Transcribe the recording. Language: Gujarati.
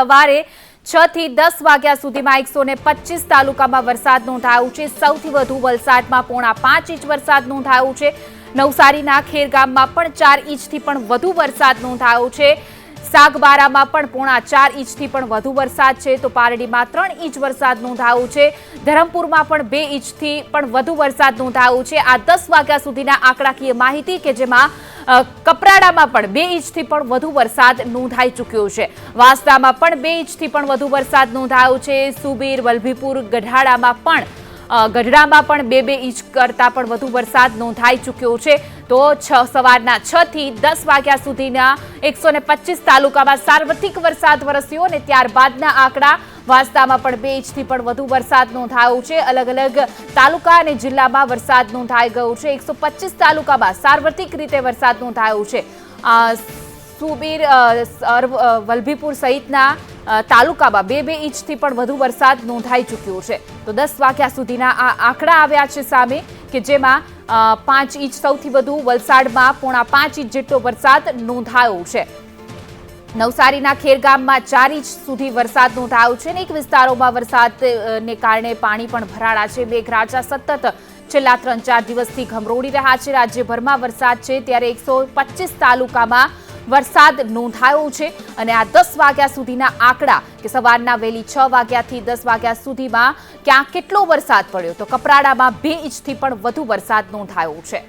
સવારે છ થી દસ વાગ્યા સુધીમાં એકસો ને પચીસ તાલુકામાં વરસાદ નોંધાયો છે. સૌથી વધુ વલસાડમાં પોણા પાંચ ઇંચ વરસાદ નોંધાયો છે. નવસારીના ખેરગામમાં પણ ચાર ઇંચથી પણ વધુ વરસાદ નોંધાયો છે. સાગબારામાં પણ પોણા ચાર ઇંચથી પણ વધુ વરસાદ છે. તો પારડીમાં ત્રણ ઇંચ વરસાદ નોંધાયો છે. ધરમપુરમાં પણ બે ઇંચથી પણ વધુ વરસાદ નોંધાયો છે. આ દસ વાગ્યા સુધીના આંકડાકીય માહિતી કે જેમાં કપરાડામાં પણ બે ઇંચથી પણ વધુ વરસાદ નોંધાઈ ચૂક્યો છે. વાંસદામાં પણ બે ઇંચથી પણ વધુ વરસાદ નોંધાયો છે. સુબીર, વલભીપુર ગઢાડામાં પણ ગઢડામાં પણ બે બે ઇંચ કરતાં પણ વધુ વરસાદ નોંધાઈ ચૂક્યો છે. તો છ, સવારના છ થી દસ વાગ્યા સુધીના એકસો તાલુકામાં સાર્વત્રિક વરસાદ વરસ્યો અને ત્યારબાદના આંકડા વાંસદામાં પણ બે ઇંચથી પણ વધુ વરસાદ નોંધાયો છે. અલગ અલગ તાલુકા અને જિલ્લામાં વરસાદ નોંધાઈ ગયો છે. એકસો તાલુકામાં સાર્વત્રિક રીતે વરસાદ નોંધાયો છે. સુબીર વલભીપુર સહિતના તાલુકામાં બે બે ઇંચથી પણ વધુ વરસાદ નોંધાઈ ચૂક્યો છે. તો દસ વાગ્યા સુધીના આ આંકડા આવ્યા છે સામે કે જેમાં પાંચ ઇંચ સૌથી વધુ વલસાડમાં પોણા પાંચ ઇંચ જેટલો વરસાદ નોંધાયો છે. નવસારીના ખેરગામમાં ચાર ઇંચ સુધી વરસાદ નોંધાયો છે અનેક વિસ્તારોમાં વરસાદને કારણે પાણી પણ ભરાડા છે. મેઘરાજા સતત છેલ્લા ત્રણ ચાર દિવસથી ઘમરોળી રહ્યા છે. રાજ્યભરમાં વરસાદ છે ત્યારે એકસો તાલુકામાં વરસાદ નોંધાયો છે અને આ દસ વાગ્યા સુધીના આંકડા કે સવારના વહેલી છ વાગ્યાથી દસ વાગ્યા સુધીમાં ક્યાં કેટલો વરસાદ પડ્યો તો કપરાડામાં બે ઇંચથી પણ વધુ વરસાદ નોંધાયો છે.